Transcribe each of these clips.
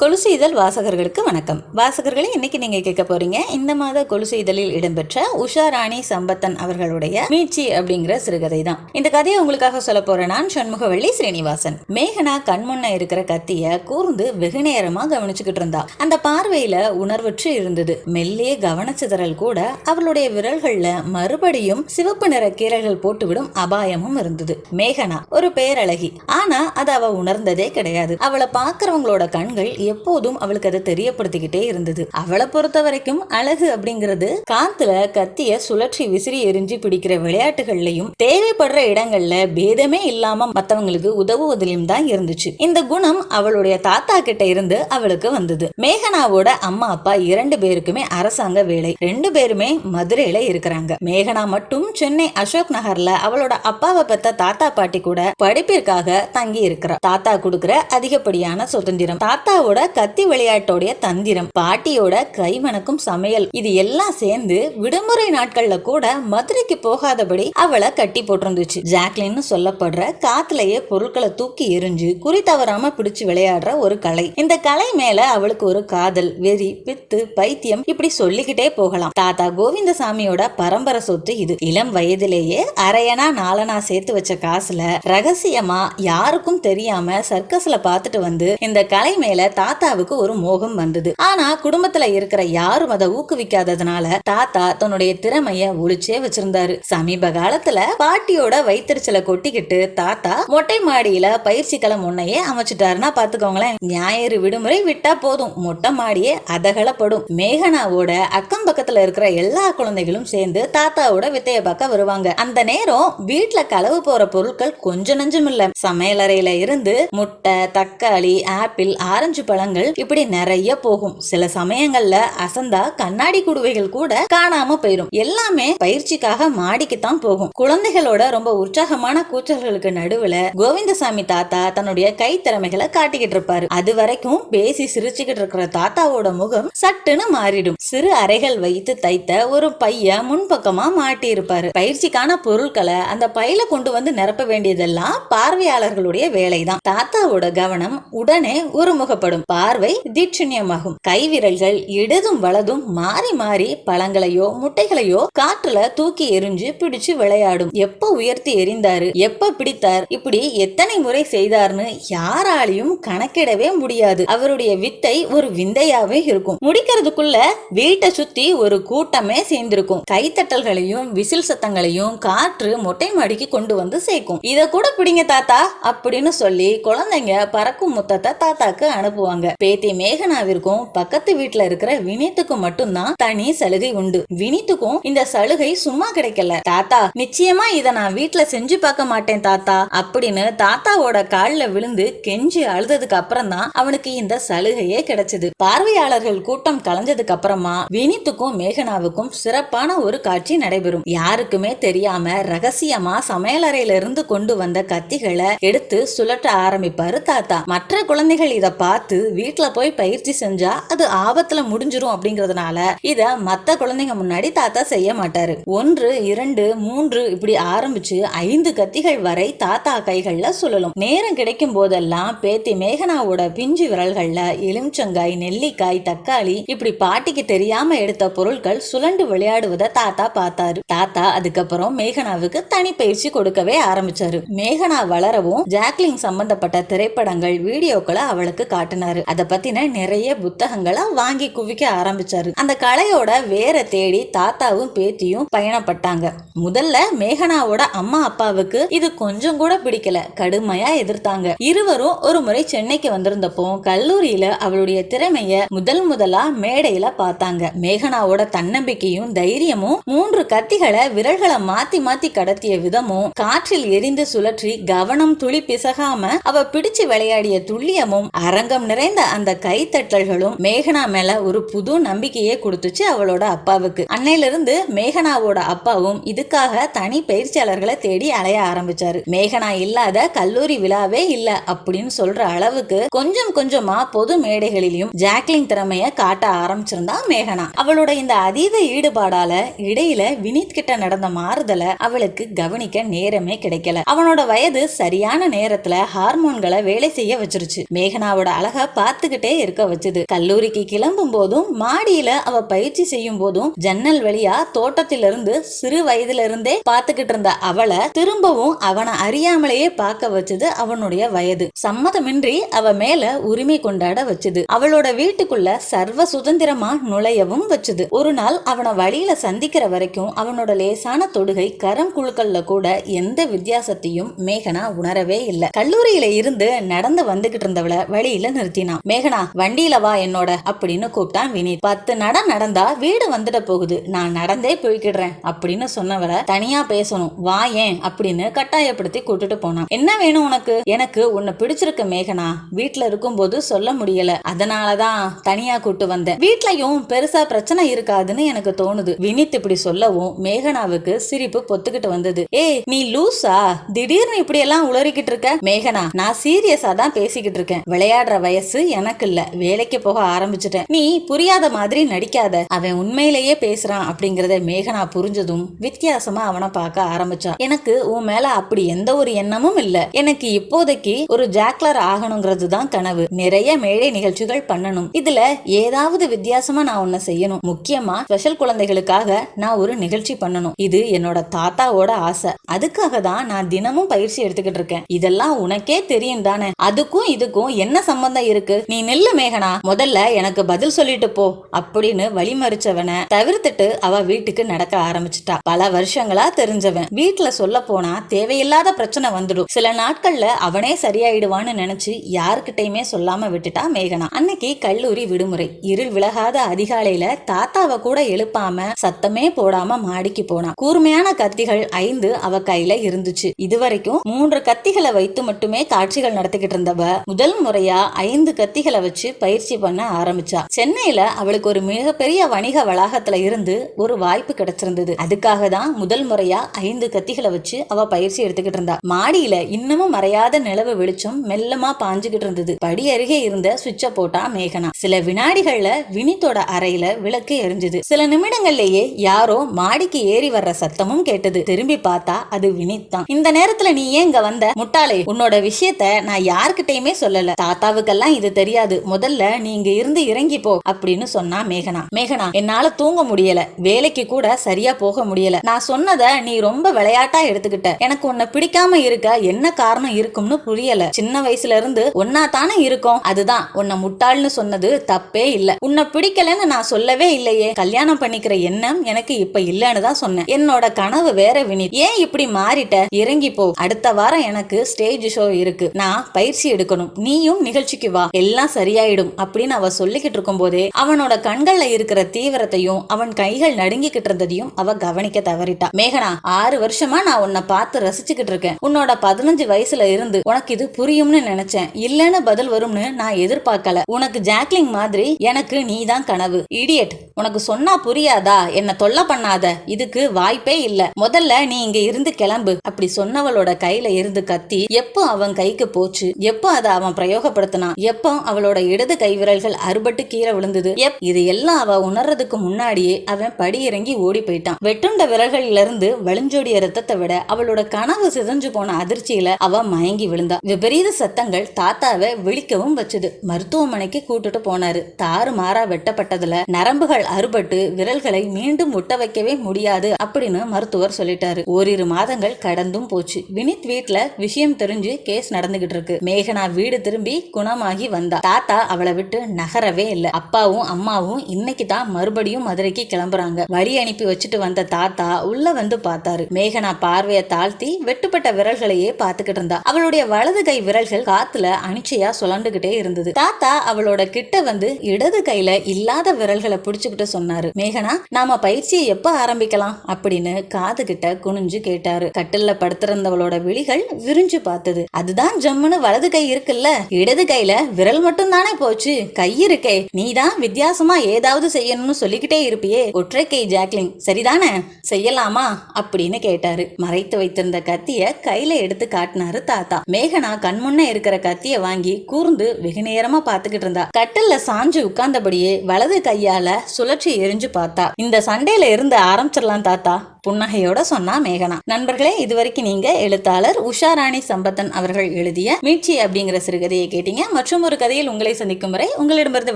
கொலுசு இதழ் வாசகர்களுக்கு வணக்கம். வாசகர்களே இன்னைக்கு நீங்க கேட்க போறீங்க இந்த மாத கொலுசு இதழில் இடம்பெற்ற உஷா ராணி சம்பத்தன் அவர்களுடைய மீட்சி அப்படிங்கிற சிறுகதை தான் இந்த கதையை உங்களுக்காக சொல்ல போறேன் நான் சண்முகவள்ளி ஸ்ரீனிவாசன். மேகனா கண்முன்ன இருக்கிற கத்திய கூர்ந்து வெகு நேரமா கவனிச்சுக்கிட்டு இருந்தா. அந்த பார்வையில உணர்வற்று இருந்தது. மெல்லிய கவனச்சிதறல் கூட அவளுடைய விரல்கள்ல மறுபடியும் சிவப்பு நிற கீரல்கள் போட்டுவிடும் அபாயமும் இருந்தது. மேகனா ஒரு பேரழகி. ஆனா அது அவ உணர்ந்ததே கிடையாது. அவளை பாக்குறவங்களோட கண்கள் எப்போதும் அவளுக்கு அதை தெரியப்படுத்திக்கிட்டே இருந்தது. அவளை பொறுத்த வரைக்கும் அழகு அப்படிங்கிறது காத்துல கத்திய சுழற்சி விசிறி எரிஞ்சு பிடிக்கிற விளையாட்டுகள்லயும் தேவைப்படுற இடங்கள்ல பேதமே இல்லாம மத்தவங்களுக்கு உதவுவதிலும் தான் இருந்துச்சு. இந்த குணம் அவளுடைய தாத்தா கிட்ட இருந்து அவளுக்கு வந்தது. மேகனாவோட அம்மா அப்பா இரண்டு பேருக்குமே அரசாங்க வேலை. ரெண்டு பேருமே மதுரையில இருக்கிறாங்க. மேகனா மட்டும் சென்னை அசோக் நகர்ல அவளோட அப்பாவை பெத்த தாத்தா பாட்டி கூட படிப்பிற்காக தங்கி இருக்கிறா தாத்தா கொடுக்கிற அதிகப்படியான சுதந்திரம். தாத்தாவோட கத்தி விளையாட்டோடைய தந்திரம் பாட்டியோட கைமணக்கும் சமையல் இது எல்லாம் சேர்ந்து விடுமுறை நாட்கள்ல கூட மதுரைக்கு போகாதபடி அவளை கட்டி போட்டிருந்துச்சு. ஜாக்லின்னு சொல்லப்படுற காத்துலயே பொருட்களை தூக்கி எரிஞ்சு குறி தவறாம பிடிச்சு விளையாடுற ஒரு கலை. இந்த கலை மேல அவளுக்கு ஒரு காதல் வெறி பித்து பைத்தியம் இப்படி சொல்லிக்கிட்டே போகலாம். தாத்தா கோவிந்தசாமியோட பரம்பரை சொத்து இது. இளம் வயதிலேயே அரையனா நாலனா சேர்த்து வச்ச காசுல ரகசியமா யாருக்கும் தெரியாம சர்க்கஸ்ல பாத்துட்டு வந்து இந்த கலை மேல தா தாத்தாவுக்கு ஒரு மோகம் வந்தது. ஆனா குடும்பத்துல இருக்கிற யாரும் அதை ஊக்குவிக்காததுனால தாத்தா தன்னுடைய திறமைய ஒளிச்சே வச்சிருந்தாரு. சமீப காலத்துல பாட்டியோட வைத்தறிச்சலை கொட்டிக்கிட்டு தாத்தா மொட்டை மாடியில பயிற்சி களம் முன்னையே அமைச்சிட்டாருன்னா பாத்துக்கோங்களேன். ஞாயிறு விடுமுறை விட்டா போதும். மொட்டை மாடியே அதகலப்படும். மேகனாவோட அக்கம் பக்கத்துல இருக்கிற எல்லா குழந்தைகளும் சேர்ந்து தாத்தாவோட வித்தைய பார்க்க வருவாங்க. அந்த நேரம் வீட்டுல களவு போற பொருட்கள் கொஞ்சம் நஞ்சம் இல்ல. சமையலறையில இருந்து முட்டை தக்காளி ஆப்பிள் ஆரஞ்சு பழங்கள் இப்படி நிறைய போகும். சில சமயங்கள்ல அசந்தா கண்ணாடி குடுவைகள் கூட காணாம போயிரும். எல்லாமே பயிற்சிக்காக மாடிக்கு தான் போகும். குழந்தைகளோட ரொம்ப உற்சாகமான கூச்சல்களுக்கு நடுவுல கோவிந்தசாமி தாத்தா தன்னுடைய கை திறமைகளை காட்டிக்கிட்டு இருப்பாரு. அது வரைக்கும் பேசி சிரிச்சுக்கிட்டு இருக்கிற தாத்தாவோட முகம் சட்டுன்னு மாறிடும். சிறு அறைகள் வைத்து தைத்த ஒரு பைய முன்பக்கமா மாட்டி இருப்பாரு பயிற்சிக்கான பொருட்களை அந்த பையில கொண்டு வந்து நிரப்ப வேண்டியதெல்லாம் பார்வையாளர்களுடைய வேலைதான். தாத்தாவோட கவனம் உடனே ஒருமுகப்படும். பார்வை தீட்சண்யமாகும். கைவிரல்கள் இடதும் வலதும் மாறி மாறி பழங்களையோ முட்டைகளையோ காற்றுல தூக்கி எரிஞ்சு பிடிச்சு விளையாடும். எப்ப உயர்த்தி எரிந்தாரு எப்ப பிடித்தார்? இப்படி எத்தனை முறை செய்தார்னு யாராலையும் கணக்கிடவே முடியாது. அவருடைய வித்தை ஒரு விந்தையாவே இருக்கும். முடிக்கிறதுக்குள்ள வீட்டை சுத்தி ஒரு கூட்டமே சேர்ந்திருக்கும். கைத்தட்டல்களையும் விசில் சத்தங்களையும் காற்று மொட்டை மாடிக்கு கொண்டு வந்து சேர்க்கும். இத கூட பிடிங்க தாத்தா அப்படின்னு சொல்லி குழந்தைங்க பறக்கும் முத்தத்தை தாத்தாக்கு அனுப்புவாங்க. பேத்தி மேகனாவிற்கும் பக்கத்து வீட்டுல இருக்கிற வினீத்துக்கும் மட்டும்தான் தனி சலுகை உண்டு. வினித்துக்கும் இந்த சலுகை சும்மா கிடைக்கல. தாத்தா நிச்சயமா இத நான் வீட்டுல செஞ்சு பார்க்க மாட்டேன் தாத்தா அப்படின்னு தாத்தாவோட கால்ல விழுந்து கெஞ்சி அழுததுக்கு அப்புறம் தான் அவனுக்கு இந்த சலுகையே கிடைச்சது. பார்வையாளர்கள் கூட்டம் கலைஞ்சதுக்கு அப்புறமா வினித்துக்கும் மேகனாவுக்கும் சிறப்பான ஒரு காட்சி நடைபெறும். யாருக்குமே தெரியாம ரகசியமா சமையலறையில இருந்து கொண்டு வந்த கத்திகளை எடுத்து சுழட்ட ஆரம்பிப்பாரு தாத்தா. மற்ற குழந்தைகள் இத பார்த்து வீட்டுல போய் பயிற்சி செஞ்சா அது ஆபத்துல முடிஞ்சிரும் அப்படிங்கறதுனால இத மத்த குழந்தைங்க முன்னாடி தாத்தா செய்ய மாட்டாரு. ஒன்று இரண்டு மூன்று இப்படி ஆரம்பிச்சு ஐந்து கத்திகள் வரை தாத்தா கைகள்ல சுழலும். நேரம் கிடைக்கும் போதெல்லாம் பேத்தி மேகனாவோட பிஞ்சு விரல்கள்ல எலுமிச்சங்காய் நெல்லிக்காய் தக்காளி இப்படி பாட்டிக்கு தெரியாம எடுத்த பொருட்கள் சுழண்டு விளையாடுவதை தாத்தா பார்த்தாரு. தாத்தா அதுக்கப்புறம் மேகனாவுக்கு தனி பயிற்சி கொடுக்கவே ஆரம்பிச்சாரு. மேகனா வளரவும் ஜாக்லின் சம்பந்தப்பட்ட திரைப்படங்கள் வீடியோக்களை அவளுக்கு காட்டினார். அதை பத்தின நிறைய புத்தகங்களை வாங்கி குவிக்க ஆரம்பிச்சாரு. அந்த கலையோட வேற தேடி தாத்தாவும் பேத்தியும் பயணப்பட்டாங்க. முதல்ல மேகனாவோட அம்மா அப்பாவுக்கு இது கொஞ்சம் கூட பிடிக்கல. கடுமையா எதிர்த்தாங்க. இருவரும் ஒரு முறை சென்னைக்கு வந்திருந்தப்போ கல்லூரியில அவளுடைய திறமைய முதல் முதலா மேடையில பார்த்தாங்க. மேகனாவோட தன்னம்பிக்கையும் தைரியமும் மூன்று கத்திகளை விரல்களை மாத்தி மாத்தி கடத்திய விதமும் காற்றில் எரிந்து சுழற்றி கவனம் துளி பிசகாம அவ பிடிச்சு விளையாடிய துல்லியமும் அரங்கம் நிறைய நிறைந்த அந்த கைத்தட்டல்களும் மேகனா மேல ஒரு புது நம்பிக்கையே கொடுத்துச்சு அவளோட அப்பாவுக்கு. அன்னையில இருந்து மேகனாவோட அப்பாவும் இதுக்காக தனி பயிற்சியாளர்களை தேடி அலைய ஆரம்பிச்சாரு. மேகனா இல்லாத கல்லூரி விழாவே இல்ல அப்படின்னு சொல்ற அளவுக்கு கொஞ்சம் கொஞ்சமா பொது மேடைகளிலும் ஜாக்லின் திறமைய காட்ட ஆரம்பிச்சிருந்தா மேகனா. அவளோட இந்த அதீத ஈடுபாடால இடையில வினித் கிட்ட நடந்த மாறுதல அவளுக்கு கவனிக்க நேரமே கிடைக்கல. அவனோட வயது சரியான நேரத்துல ஹார்மோன்களை வேலை செய்ய வச்சிருச்சு. மேகனாவோட அழக பார்த்துக்கிட்டே இருக்க வச்சது. கல்லூரிக்கு கிளம்பும் போதும் மாடியில அவ பயிற்சி செய்யும் போதும் ஜன்னல் வழியா தோட்டத்திலிருந்து சிறு வயதுல இருந்தே பார்த்துக்கிட்டு இருந்த அவளை திரும்பவும் அவனை அறியாமலேயே பார்க்க வச்சது அவனுடைய வயது. சம்மதமின்றி அவ மேல உரிமை கொண்டாட வச்சது. அவளோட வீட்டுக்குள்ள சர்வ சுதந்திரமா நுழையவும் வச்சது. ஒரு நாள் அவனை வழியில சந்திக்கிற வரைக்கும் அவனோட லேசான தொடுகை கரம் குழுக்கள்ல கூட எந்த வித்தியாசத்தையும் மேகனா உணரவே இல்ல. கல்லூரியில இருந்து நடந்து வந்துகிட்டு இருந்தவளை வழியில நிறுத்தி நிறுத்தினான். மேகனா வண்டியில வா என்னோட அப்படின்னு கூப்பிட்டான் வினீத். பத்து நட நடந்தா வீடு வந்துட போகுது. நான் நடந்தே போய்க்கிடுறேன் அப்படின்னு சொன்னவரை தனியா பேசணும். வா ஏன்? அப்படின்னு கட்டாயப்படுத்தி கூட்டிட்டு போனான். என்ன வேணும் உனக்கு? எனக்கு உன்னை பிடிச்சிருக்க மேகனா. வீட்டுல இருக்கும்போது சொல்ல முடியல. அதனாலதான் தனியா கூட்டு வந்தேன். வீட்லயும் பெருசா பிரச்சனை இருக்காதுன்னு எனக்கு தோணுது. வினித் இப்படி சொல்லவும் மேகனாவுக்கு சிரிப்பு பொத்துக்கிட்டு வந்தது. ஏய் நீ லூசா? திடீர்னு இப்படி எல்லாம் உளறிக்கிட்டு இருக்க? மேகனா நான் சீரியஸா தான் பேசிக்கிட்டு இருக்கேன். விளையாடுற வயசு எனக்கு இல்ல வேலைக்கு போக ஆரம்பிச்சிட்டேன். நீ புரியாத மாதிரி நடிக்காத. அவன் உண்மையிலேயே பேசுறான் அப்படிங்கறத மேகனா புரிஞ்சதும் வித்தியாசமா அவனை பார்க்க ஆரம்பிச்சான் எனக்கு உன் மேல அப்படி எந்த ஒரு எண்ணமும் இல்ல. எனக்கு இப்போதைக்கு ஒரு ஜாக்லர் ஆகணுங்கிறது தான் கனவு. நிறைய மேடை நிகழ்ச்சிகள் பண்ணணும். இதுல ஏதாவது வித்தியாசமா நான் ஒன்ன செய்யணும். முக்கியமா ஸ்பெஷல் குழந்தைகளுக்காக நான் ஒரு நிகழ்ச்சி பண்ணணும். இது என்னோட தாத்தாவோட ஆசை. அதுக்காக தான் நான் தினமும் பயிற்சி எடுத்துக்கிட்டு இருக்கேன். இதெல்லாம் உனக்கே தெரியும் தானே. அதுக்கும் இதுக்கும் என்ன சம்பந்தம் இருக்கு. நீ நெல்லு மேகனா முதல்ல எனக்கு பதில் சொல்லிட்டு போ அப்படின்னு வழிமறிச்சவனை தவிர்த்துட்டு அவ வீட்டுக்கு நடக்க ஆரம்பிச்சிட்டா. பல வருஷங்களா தெரிஞ்சவன். வீட்டுல சொல்ல போனா தேவையில்லாத பிரச்சனை வந்துடும். சில நாட்கள்ல அவனே சரியாயிடுவான்னு நினைச்சு யாருக்கிட்டையுமே சொல்லாம விட்டுட்டா மேகனா. அன்னைக்கு கல்லூரி விடுமுறை. இருள் விலகாத அதிகாலையில தாத்தாவை கூட எழுப்பாம சத்தமே போடாம மாடிக்கு போனான் கூர்மையான கத்திகள் ஐந்து அவ கையில இருந்துச்சு. இதுவரைக்கும் மூன்று கத்திகளை வைத்து மட்டுமே காட்சிகள் நடத்திக்கிட்டு இருந்தவ முதல் முறையா ஐந்து கத்திகளை வச்சு பயிற்சி பண்ண ஆரம்பிச்சா. சென்னையில அவளுக்கு ஒரு மிகப்பெரிய வணிக வளாகத்துல இருந்து ஒரு வாய்ப்பு கிடைச்சிருந்தது. அதுக்காக தான் முதல் முறையா ஐந்து கத்திகளை வச்சு அவ பயிற்சி எடுத்துக்கிட்டு இருந்தா. மாடியில இன்னமும் மறையாத நிலவு வெளிச்சம் மெல்லமா பாஞ்சுகிட்டு இருந்தது. படி அருகே இருந்த சுவிட்ச போட்டா மேகனா. சில வினாடிகள்ல வினித்தோட அறையில விளக்கு எரிஞ்சது. சில நிமிடங்கள்லயே யாரோ மாடிக்கு ஏறி வர்ற சத்தமும் கேட்டது. திரும்பி பார்த்தா அது வினித் தான். இந்த நேரத்துல நீ ஏன் இங்க வந்த? முட்டாளே உன்னோட விஷயத்த நான் யாருக்கிட்டயுமே சொல்லல. தாத்தாவுக்கெல்லாம் இது தெரியாது. முதல்ல நீ இங்க இருந்து இறங்கி போ அப்படின்னு சொன்னா மேகனா. மேகனா என்னால தூங்க முடியல. வேலைக்கு கூட சரியா போக முடியல. நான் சொன்னத நீ ரொம்ப விளையாட்டா எடுத்துக்கிட்ட. எனக்கு உன்னை பிடிக்காம இருக்க என்ன காரணம் இருக்கும்னு புரியல. சின்ன வயசுல இருந்து ஒன்னா தானே இருக்கும். அதுதான் உன்னை முட்டாள்னு சொன்னது தப்பே இல்ல. உன்னை பிடிக்கலன்னு நான் சொல்லவே இல்லையே. கல்யாணம் பண்ணிக்கிற எண்ணம் எனக்கு இப்ப இல்லன்னு தான் சொன்னேன். என்னோட கனவு வேற வினித். ஏன் இப்படி மாறிட்ட? இறங்கி போ. அடுத்த வாரம் எனக்கு ஸ்டேஜ் ஷோ இருக்கு. நான் பயிற்சி எடுக்கணும். நீயும் நிகழ்ச்சிக்கு வா. எல்லாம் சரியாயிடும் அப்படின்னு அவ சொல்லிக்கிட்டு இருக்கும் போதே அவனோட கண்கள்ல இருக்கிற தீவிரத்தையும் அவன் கைகள் நடுங்கிக்கிட்டு இருந்ததையும் அவ கவனிக்க தவறிட்டா. மேகனா ஆறு வருஷமா நான் உன்னை பார்த்து ரசிச்சுக்கிட்டு இருக்கேன். உன்னோட பதினஞ்சு வயசுல இருந்து உனக்கு இது புரியும்னு நினைச்சேன். இல்லன்னு பதில் வரும்னு நான் எதிர்பார்க்கல. உனக்கு ஜாக்லிங் மாதிரி எனக்கு நீ தான் கனவு. இடியட் உனக்கு சொன்னா புரியாதா? என்ன தொல்லை பண்ணாத. இதுக்கு வாய்ப்பே இல்ல. முதல்ல நீ இங்க இருந்து கிளம்பு. அப்படி சொன்னவளோட கையில இருந்து கத்தி எப்போ அவன் கைக்கு போச்சு? எப்போ அதை அவன் பிரயோகப்படுத்தினான்? எப்போ அவளோட இடது கை விரல்கள் அறுபட்டு கீழே விழுந்தது? எப் இது எல்லாம் அவ உணர்றதுக்கு முன்னாடியே அவன் படி இறங்கி ஓடி போயிட்டான். வெட்டுண்ட விரல்கள்ல இருந்து வழிஞ்சோடிய ரத்தத்தை விட அவளோட கனவு சிதஞ்சு போன அதிர்ச்சியில அவ மயங்கி விழுந்தா. விபரீத சத்தங்கள் தாத்தாவை விழிக்கவும் வச்சது. மருத்துவமனைக்கு கூட்டுட்டு போனாரு. தாறு மாறா வெட்டப்பட்டதுல நரம்புகள் அறுபட்டு விரல்களை மீண்டும் ஒட்ட வைக்கவே முடியாது அப்படின்னு மருத்துவர் சொல்லிட்டாரு. ஓரிரு மாதங்கள் கடந்தும் போச்சு. வினித் வீட்ல விஷயம் தெரிஞ்சு கேஸ் நடந்துகிட்டு இருக்கு. மேகனா வீடு திரும்பி குணமாகி வந்தா. தாத்தா அவளை விட்டு நகரவே இல்லை. அப்பாவும் அம்மாவும் இன்னைக்கு தான் மறுபடியும் மதுரைக்கு கிளம்புறாங்க. வரி அனுப்பி வச்சுட்டு வந்த தாத்தா உள்ள வந்து பார்த்தாரு. மேகனா பார்வையை தாழ்த்தி வெட்டுப்பட்ட விரல்களையே பார்த்துக்கிட்டு இருந்தா. அவளுடைய வலது கை விரல்கள் காத்துல அனிச்சையா சுழண்டுகிட்டே இருந்தது. தாத்தா அவளோட கிட்ட வந்து இடது கையில இல்லாத விரல்களை பிடிச்சுக்கிட்டு சொன்னாரு. மேகனா நாம பயிற்சியை எப்ப ஆரம்பிக்கலாம்? அப்படின்னு காது கிட்ட குனிஞ்சு கேட்டாரு. கட்டில்ல படுத்திருந்தவளோட விழிகள் விரிஞ்சு பார்த்தது. அதுதான் ஜம்முன்னு வலது கை இருக்குல்ல? இடது கையில விரல் மட்டும் தானே போச்சு? கை இருக்கே. நீதான் வித்தியாசமா ஏதாவது செய்யணும்னு சொல்லிக்கிட்டே இருப்பியே. ஒற்றை கை ஜாக்லிங் சரிதானே? செய்யலாமா? அப்படின்னு கேட்டாரு. மறைத்து வைத்திருந்த கத்திய கையில எடுத்து காட்டினாரு தாத்தா. மேகனா கண்முன்ன இருக்கிற கத்திய வாங்கி கூர்ந்து வெகு நேரமா பாத்துக்கிட்டு இருந்தா. கட்டில்ல சாஞ்சு உட்கார்ந்தபடியே வலது கையால சுழற்சி எரிஞ்சு பார்த்தா. இந்த சண்டையில இருந்து ஆரம்பிச்சிடலாம் தாத்தா புன்னகையோட சொன்னா மேகனா. நண்பர்களே இதுவரைக்கும் நீங்க எழுத்தாளர் உஷா ராணி சம்பத்தன் அவர்கள் எழுதிய மீட்சி அப்படிங்கிற சிறுகதையை கேட்டீங்க. மற்றும் ஒரு கதையில் உங்களை சந்திக்கும் வரை உங்களிடமிருந்து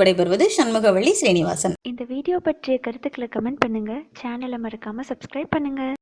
விடைபெறுவது சண்முகவள்ளி ஸ்ரீனிவாசன். இந்த வீடியோ பற்றிய கருத்துக்களை கமெண்ட் பண்ணுங்கள் சேனலை மறக்காமல் சப்ஸ்கிரைப் பண்ணுங்கள்